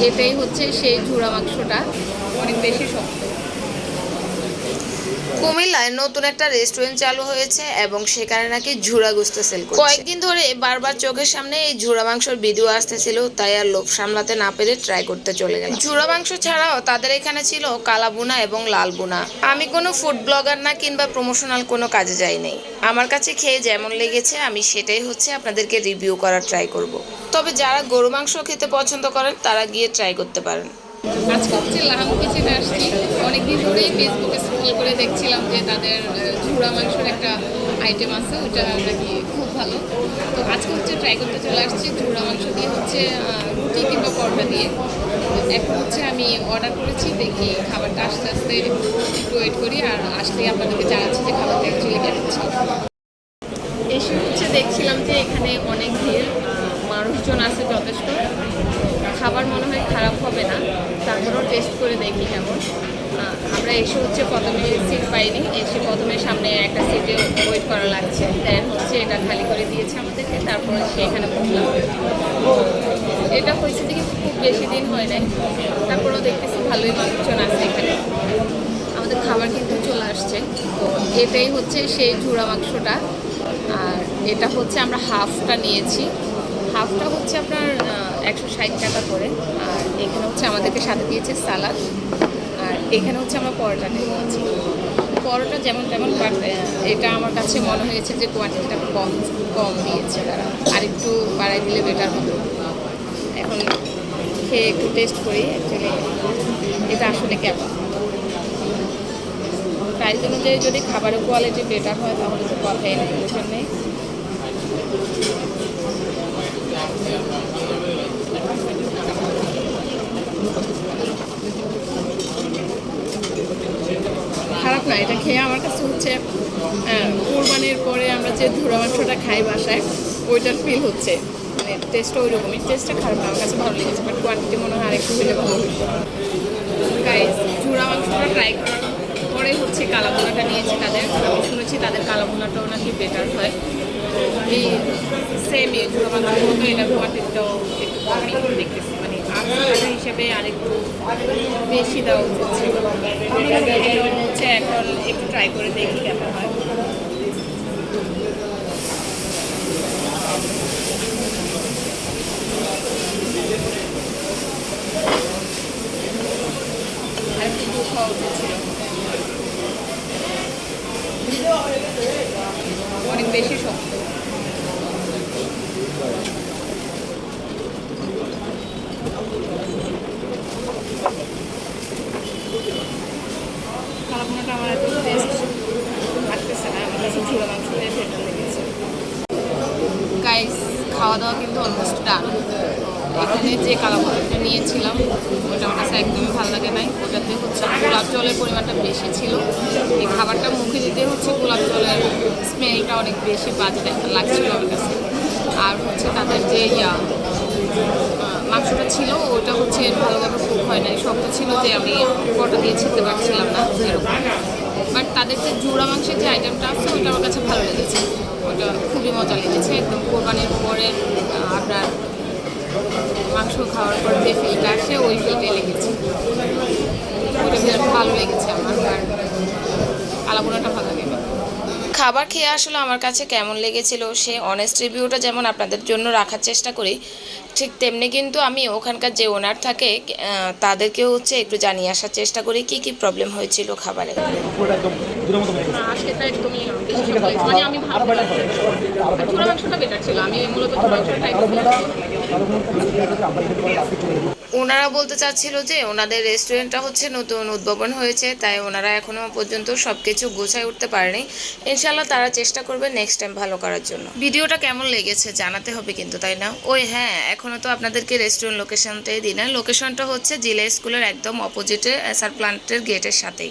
এটাই হচ্ছে সেই ঝুড়া মাংসটা। অনেক বেশি শক্ত। কুমিল্লায় নতুন একটা রেস্টুরেন্ট চালু হয়েছে এবং সেখানে নাকি ঝুড়া গুস্ত সেল করছে। কয়েকদিন ধরে বারবার চোখের সামনে এই ঝুড়া মাংসের ভিডিও আসতেছিল তাই আর লোভ সামলাতে না পেরে ট্রাই করতে চলে গেলাম। ঝুড়া মাংস ছাড়াও তাদের এখানে ছিল কালা বুনা এবং লাল বুনা আমি কোনো ফুড ব্লগার না কিংবা প্রমোশনাল কোনো কাজে যাই নাই। আমার কাছে খেয়ে যেমন লেগেছে আমি সেটাই হচ্ছে আপনাদেরকে রিভিউ করার ট্রাই করব। তবে যারা গরু মাংস খেতে পছন্দ করেন তারা গিয়ে ট্রাই করতে পারেন। আজকে হচ্ছে লাহাম কিচেনে আসছি। অনেকদিন ধরেই ফেসবুকে স্ক্রল করে দেখছিলাম যে তাদের ঝুড়া মাংসের একটা আইটেম আছে, ওটা নাকি খুব ভালো। তো আজকে হচ্ছে ট্রাই করতে চলে আসছি ঝুড়া মাংস দিয়ে হচ্ছে রুটি কিংবা পরোটা দিয়ে। এখন হচ্ছে আমি অর্ডার করেছি, দেখি খাবারটা আস্তে আস্তে একটু ওয়েট করি আর আসলেই আপনাদেরকে জানাচ্ছি যে খাবারটা অ্যাকচুয়ালি ছিল। এসে হচ্ছে দেখছিলাম যে এখানে অনেক ভিড় মানুষজন আছে যথেষ্ট। খাবার মনে হয় খারাপ হবে না, তারপরেও টেস্ট করে দেখি কেমন। আমরা এসে হচ্ছে প্রথমে সিট পাইনি, এসে প্রথমে সামনে একটা সিটে ওয়েট করা লাগছে। দেন হচ্ছে এটা খালি করে দিয়েছে আমাদেরকে, তারপরে সে এখানে বসলাম এটা হয়েছে দেখি খুব বেশি দিন হয় নাই। তারপরেও দেখতেছি ভালোই মানুষজন আছে এখানে। আমাদের খাবার কিন্তু চলে আসছে। তো এটাই হচ্ছে সেই ঝুড়া মাংসটা। আর এটা হচ্ছে আমরা হাফটা নিয়েছি। হাফটা হচ্ছে আপনার একশো ষাট টাকা করে, আর এখানে হচ্ছে আমাদেরকে সাথে দিয়েছে সালাদ, আর এখানে হচ্ছে আমরা পরোটাটা নিয়েছি। পরোটা যেমন তেমন বাট এটা আমার কাছে মনে হয়েছে যে কোয়ান্টিটিটা কম কম দিয়েছে তারা। আর একটু বাড়াই দিলে বেটার হতো এখন খেয়ে একটু টেস্ট করি অ্যাকচুয়ালি এটা আসলে কেমন? প্রাইস অনুযায়ী যদি খাবারের কোয়ালিটি বেটার হয়, তাহলে তো কথাই নেই নেই? খারাপ না, এটা খেয়ে আমার কাছে হচ্ছে কোরবানির পরে আমরা যে ধুরা মাংসটা খাই বাসায়, ওইটার ফিল হচ্ছে। মানে টেস্টটা ওই রকমই টেস্টটা খারাপ না, আমার কাছে ভালো লেগেছে বাট কোয়ান্টিটি মনে হয় আরেকটু হলে ভালো। হতো গাইস চূড়া মাংসটা ট্রাই করার পরে হচ্ছে কালাবোনাটা নিয়েছি তাদের। আমি শুনেছি তাদের কালাবোনাটাও নাকি বেটার হয়। এই সেম এই চূড়া মাংসের মতো, এটা কোয়ান্টিটিটাও একটু কমই দেখতেছি। মানে হিসেবে আরেকটু বেশি দেওয়া উচিত ছিল। হচ্ছে এখন একটু ট্রাই করে দেখি কেমন হয়। অনেক বেশি শক্ত। কালাভুনাটা আমার এত টেস্ট লাগতেছে না, আমার লেগেছে। গাইস খাওয়া দাওয়া কিন্তু অলমোস্ট ডান এখানে যে কালাভুনাটা নিয়েছিলাম, ওটা আমার কাছে একদমই ভালো লাগে নাই। ওটাতে হচ্ছে গোলাপ জলের পরিমাণটা বেশি ছিল। এই খাবারটা মুখে দিতে হচ্ছে গোলাপ জলের স্মেলটা অনেক বেশি বাজে দেখা লাগছিল আমার কাছে। আর হচ্ছে তাদের যে ইয়া মাংসটা ছিল, ওটা হচ্ছে ভালোভাবে কুক হয় নাই। শক্ত ছিল যে আমি কটা দিয়ে ছিলতে পারছিলাম না, এরকম। বাট তাদের যে জোড়া মাংসের যে আইটেমটা আছে, ওটা আমার কাছে ভালো লেগেছে। ওটা খুবই মজা লেগেছে। একদম কোরবানির পরে আপনার মাংস খাওয়ার পর যে ফিলটা আসে, ওই ফিলটাই লেগেছে। ওটা ভালো লেগেছে আমার। আর লাগে খাবার খেয়ে আসলে আমার কাছে কেমন লেগেছিল, সে অনেস্ট রিভিউটা যেমন আপনাদের জন্য রাখার চেষ্টা করি, ঠিক তেমনি কিন্তু আমি ওখানকার যে ওনার থাকে তাদেরকেও হচ্ছে একটু জানিয়ে আসার চেষ্টা করি, কি কি প্রবলেম হয়েছিল খাবারে। মনে আমি মূলত ওনারা বলতে চাচ্ছিল যে ওনাদের রেস্টুরেন্টটা হচ্ছে নতুন উদ্ভাবন হয়েছে, তাই ওনারা এখনও পর্যন্ত সব কিছু গোছায় উঠতে পারেনি। ইনশাল্লাহ তারা চেষ্টা করবে নেক্সট টাইম ভালো করার জন্য। ভিডিওটা কেমন লেগেছে জানাতে হবে কিন্তু, তাই না? ওই হ্যাঁ এখনও তো আপনাদেরকে রেস্টুরেন্ট লোকেশনটাই দিই না। লোকেশনটা হচ্ছে জিলা স্কুলের একদম অপোজিটে এসআর প্লান্টের গেটের সাথেই।